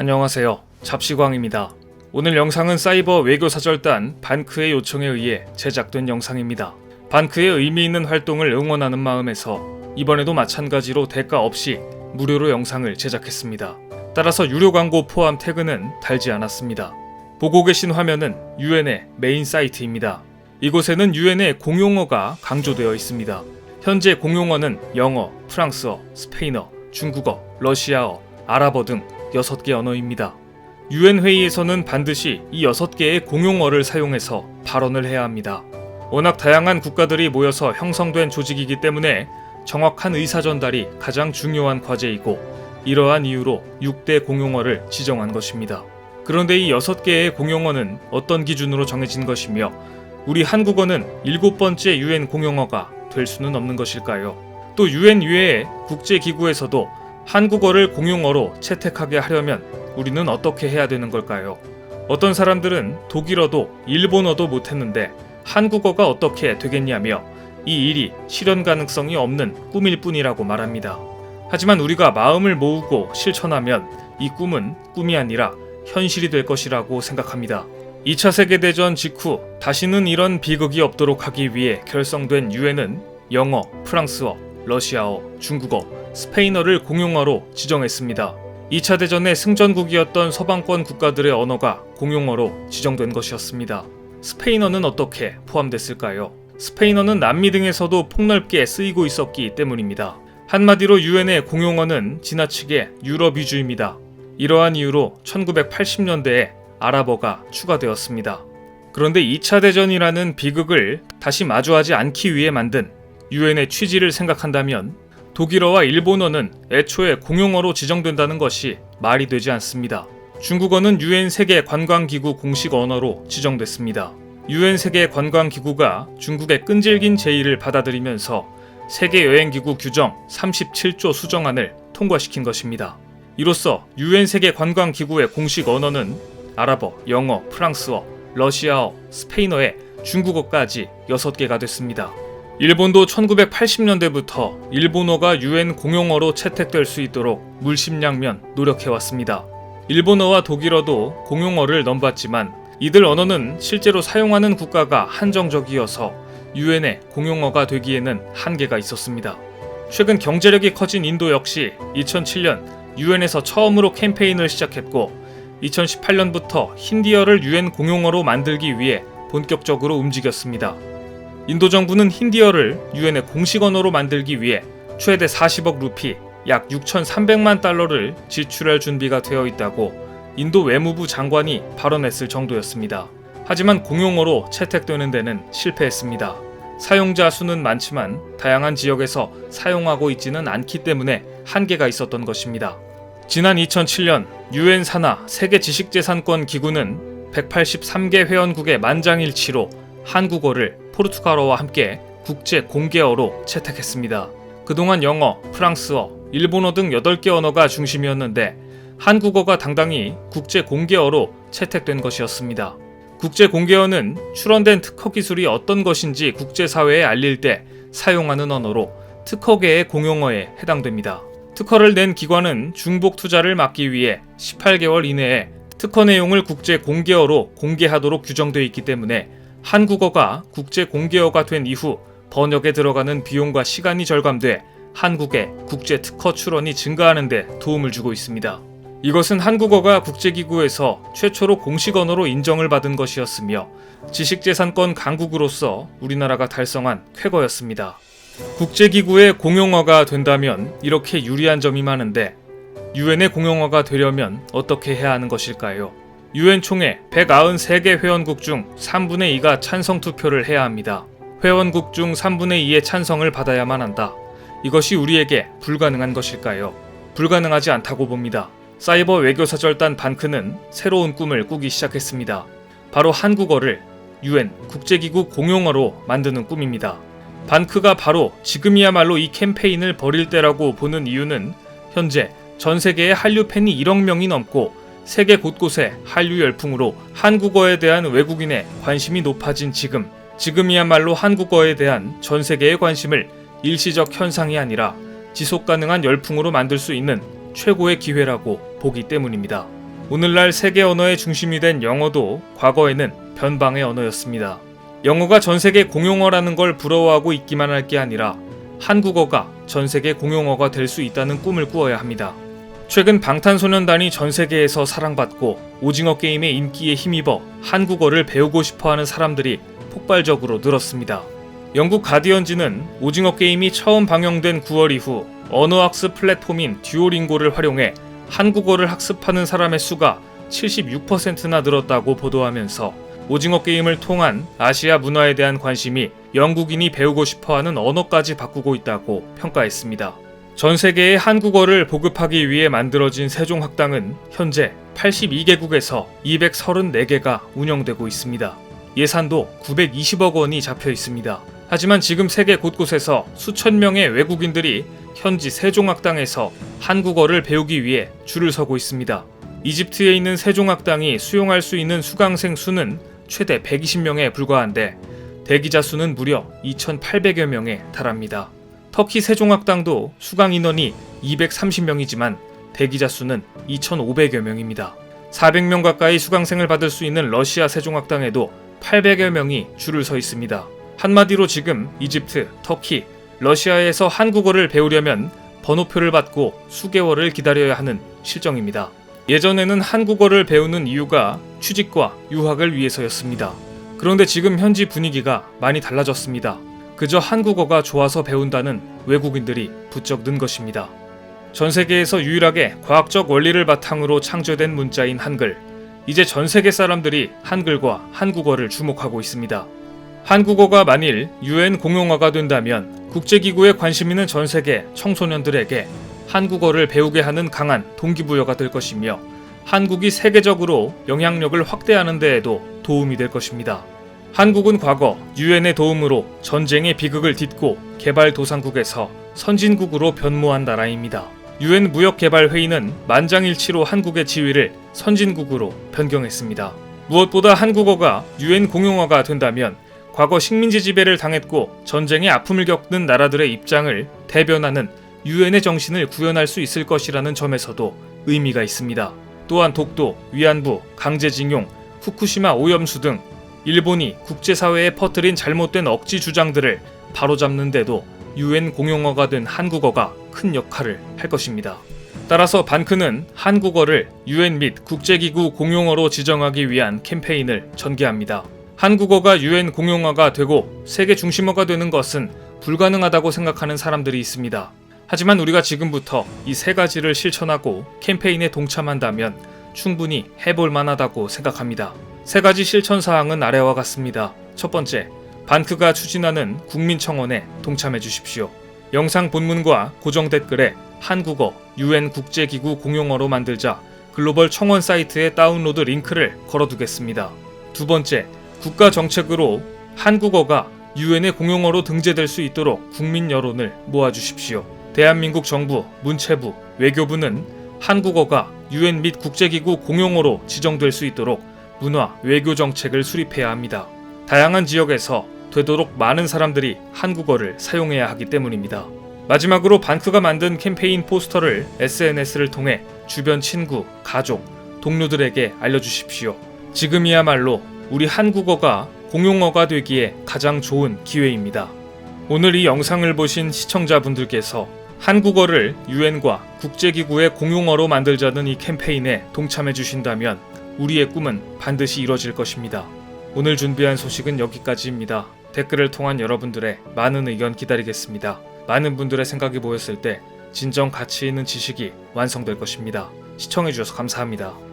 안녕하세요. 잡시광입니다. 오늘 영상은 사이버 외교사절단 반크의 요청에 의해 제작된 영상입니다. 반크의 의미 있는 활동을 응원하는 마음에서 이번에도 마찬가지로 대가 없이 무료로 영상을 제작했습니다. 따라서 유료 광고 포함 태그는 달지 않았습니다. 보고 계신 화면은 유엔의 메인 사이트입니다. 이곳에는 유엔의 공용어가 강조되어 있습니다. 현재 공용어는 영어, 프랑스어, 스페인어, 중국어, 러시아어, 아랍어 등 6개 언어입니다. 유엔 회의에서는 반드시 이 6개의 공용어를 사용해서 발언을 해야 합니다. 워낙 다양한 국가들이 모여서 형성된 조직이기 때문에 정확한 의사 전달이 가장 중요한 과제이고 이러한 이유로 6대 공용어를 지정한 것입니다. 그런데 이 6개의 공용어는 어떤 기준으로 정해진 것이며 우리 한국어는 일곱 번째 유엔 공용어가 될 수는 없는 것일까요? 또 유엔 이외의 국제 기구에서도 한국어를 공용어로 채택하게 하려면 우리는 어떻게 해야 되는 걸까요? 어떤 사람들은 독일어도 일본어도 못했는데 한국어가 어떻게 되겠냐며 이 일이 실현 가능성이 없는 꿈일 뿐이라고 말합니다. 하지만 우리가 마음을 모으고 실천하면 이 꿈은 꿈이 아니라 현실이 될 것이라고 생각합니다. 2차 세계대전 직후 다시는 이런 비극이 없도록 하기 위해 결성된 유엔은 영어, 프랑스어, 러시아어, 중국어, 스페인어를 공용어로 지정했습니다. 2차 대전의 승전국이었던 서방권 국가들의 언어가 공용어로 지정된 것이었습니다. 스페인어는 어떻게 포함됐을까요? 스페인어는 남미 등에서도 폭넓게 쓰이고 있었기 때문입니다. 한마디로 유엔의 공용어는 지나치게 유럽 위주입니다. 이러한 이유로 1980년대에 아랍어가 추가되었습니다. 그런데 2차 대전이라는 비극을 다시 마주하지 않기 위해 만든 유엔의 취지를 생각한다면 독일어와 일본어는 애초에 공용어로 지정된다는 것이 말이 되지 않습니다. 중국어는 유엔 세계 관광기구 공식 언어로 지정됐습니다. 유엔 세계 관광기구가 중국의 끈질긴 제의를 받아들이면서 세계 여행기구 규정 37조 수정안을 통과시킨 것입니다. 이로써 유엔 세계 관광기구의 공식 언어는 아랍어, 영어, 프랑스어, 러시아어, 스페인어에 중국어까지 6개가 됐습니다. 일본도 1980년대부터 일본어가 유엔 공용어로 채택될 수 있도록 물심양면 노력해왔습니다. 일본어와 독일어도 공용어를 넘봤지만 이들 언어는 실제로 사용하는 국가가 한정적이어서 유엔의 공용어가 되기에는 한계가 있었습니다. 최근 경제력이 커진 인도 역시 2007년 유엔에서 처음으로 캠페인을 시작했고 2018년부터 힌디어를 유엔 공용어로 만들기 위해 본격적으로 움직였습니다. 인도 정부는 힌디어를 유엔의 공식 언어로 만들기 위해 최대 40억 루피 약 6,300만 달러를 지출할 준비가 되어 있다고 인도 외무부 장관이 발언했을 정도였습니다. 하지만 공용어로 채택되는 데는 실패했습니다. 사용자 수는 많지만 다양한 지역에서 사용하고 있지는 않기 때문에 한계가 있었던 것입니다. 지난 2007년 유엔 산하 세계 지식재산권 기구는 183개 회원국의 만장일치로 한국어를 포르투갈어와 함께 국제 공개어로 채택했습니다. 그동안 영어, 프랑스어, 일본어 등 8개 언어가 중심이었는데 한국어가 당당히 국제 공개어로 채택된 것이었습니다. 국제 공개어는 출원된 특허 기술이 어떤 것인지 국제사회에 알릴 때 사용하는 언어로 특허계의 공용어에 해당됩니다. 특허를 낸 기관은 중복 투자를 막기 위해 18개월 이내에 특허 내용을 국제 공개어로 공개하도록 규정되어 있기 때문에 한국어가 국제 공개어가 된 이후 번역에 들어가는 비용과 시간이 절감돼 한국의 국제 특허 출원이 증가하는 데 도움을 주고 있습니다. 이것은 한국어가 국제기구에서 최초로 공식 언어로 인정을 받은 것이었으며 지식재산권 강국으로서 우리나라가 달성한 쾌거였습니다. 국제기구의 공용어가 된다면 이렇게 유리한 점이 많은데 유엔의 공용어가 되려면 어떻게 해야 하는 것일까요? 유엔 총회 193개 회원국 중 3분의 2가 찬성 투표를 해야 합니다. 회원국 중 3분의 2의 찬성을 받아야만 한다. 이것이 우리에게 불가능한 것일까요? 불가능하지 않다고 봅니다. 사이버 외교사절단 반크는 새로운 꿈을 꾸기 시작했습니다. 바로 한국어를 유엔 국제기구 공용어로 만드는 꿈입니다. 반크가 바로 지금이야말로 이 캠페인을 벌일 때라고 보는 이유는 현재 전 세계의 한류 팬이 1억 명이 넘고 세계 곳곳에 한류 열풍으로 한국어에 대한 외국인의 관심이 높아진 지금, 지금이야말로 한국어에 대한 전 세계의 관심을 일시적 현상이 아니라 지속 가능한 열풍으로 만들 수 있는 최고의 기회라고 보기 때문입니다. 오늘날 세계 언어의 중심이 된 영어도 과거에는 변방의 언어였습니다. 영어가 전 세계 공용어라는 걸 부러워하고 있기만 할 게 아니라 한국어가 전 세계 공용어가 될 수 있다는 꿈을 꾸어야 합니다. 최근 방탄소년단이 전 세계에서 사랑받고 오징어 게임의 인기에 힘입어 한국어를 배우고 싶어 하는 사람들이 폭발적으로 늘었습니다. 영국 가디언지는 오징어 게임이 처음 방영된 9월 이후 언어학습 플랫폼인 듀오링고를 활용해 한국어를 학습하는 사람의 수가 76%나 늘었다고 보도하면서 오징어 게임을 통한 아시아 문화에 대한 관심이 영국인이 배우고 싶어 하는 언어까지 바꾸고 있다고 평가했습니다. 전 세계의 한국어를 보급하기 위해 만들어진 세종학당은 현재 82개국에서 234개가 운영되고 있습니다. 예산도 920억 원이 잡혀 있습니다. 하지만 지금 세계 곳곳에서 수천 명의 외국인들이 현지 세종학당에서 한국어를 배우기 위해 줄을 서고 있습니다. 이집트에 있는 세종학당이 수용할 수 있는 수강생 수는 최대 120명에 불과한데 대기자 수는 무려 2,800여 명에 달합니다. 터키 세종학당도 수강 인원이 230명이지만 대기자 수는 2,500여 명입니다. 400명 가까이 수강생을 받을 수 있는 러시아 세종학당에도 800여 명이 줄을 서 있습니다. 한마디로 지금 이집트, 터키, 러시아에서 한국어를 배우려면 번호표를 받고 수개월을 기다려야 하는 실정입니다. 예전에는 한국어를 배우는 이유가 취직과 유학을 위해서였습니다. 그런데 지금 현지 분위기가 많이 달라졌습니다. 그저 한국어가 좋아서 배운다는 외국인들이 부쩍 는 것입니다. 전 세계에서 유일하게 과학적 원리를 바탕으로 창조된 문자인 한글. 이제 전 세계 사람들이 한글과 한국어를 주목하고 있습니다. 한국어가 만일 유엔 공용어가 된다면 국제기구에 관심 있는 전 세계 청소년들에게 한국어를 배우게 하는 강한 동기부여가 될 것이며 한국이 세계적으로 영향력을 확대하는 데에도 도움이 될 것입니다. 한국은 과거 유엔의 도움으로 전쟁의 비극을 딛고 개발 도상국에서 선진국으로 변모한 나라입니다. 유엔 무역개발회의는 만장일치로 한국의 지위를 선진국으로 변경했습니다. 무엇보다 한국어가 유엔 공용어가 된다면 과거 식민지 지배를 당했고 전쟁의 아픔을 겪는 나라들의 입장을 대변하는 유엔의 정신을 구현할 수 있을 것이라는 점에서도 의미가 있습니다. 또한 독도, 위안부, 강제징용, 후쿠시마 오염수 등 일본이 국제사회에 퍼뜨린 잘못된 억지 주장들을 바로잡는 데도 유엔 공용어가 된 한국어가 큰 역할을 할 것입니다. 따라서 반크는 한국어를 유엔 및 국제기구 공용어로 지정하기 위한 캠페인을 전개합니다. 한국어가 유엔 공용어가 되고 세계 중심어가 되는 것은 불가능하다고 생각하는 사람들이 있습니다. 하지만 우리가 지금부터 이 세 가지를 실천하고 캠페인에 동참한다면 충분히 해볼 만하다고 생각합니다. 세 가지 실천 사항은 아래와 같습니다. 첫 번째, 반크가 추진하는 국민청원에 동참해 주십시오. 영상 본문과 고정 댓글에 한국어 유엔 국제기구 공용어로 만들자 글로벌 청원 사이트의 다운로드 링크를 걸어두겠습니다. 두 번째, 국가 정책으로 한국어가 유엔의 공용어로 등재될 수 있도록 국민 여론을 모아주십시오. 대한민국 정부, 문체부, 외교부는 한국어가 유엔 및 국제기구 공용어로 지정될 수 있도록 문화, 외교 정책을 수립해야 합니다. 다양한 지역에서 되도록 많은 사람들이 한국어를 사용해야 하기 때문입니다. 마지막으로 반크가 만든 캠페인 포스터를 SNS를 통해 주변 친구, 가족, 동료들에게 알려주십시오. 지금이야말로 우리 한국어가 공용어가 되기에 가장 좋은 기회입니다. 오늘 이 영상을 보신 시청자분들께서 한국어를 유엔과 국제기구의 공용어로 만들자는 이 캠페인에 동참해 주신다면 우리의 꿈은 반드시 이뤄질 것입니다. 오늘 준비한 소식은 여기까지입니다. 댓글을 통한 여러분들의 많은 의견 기다리겠습니다. 많은 분들의 생각이 모였을 때 진정 가치 있는 지식이 완성될 것입니다. 시청해주셔서 감사합니다.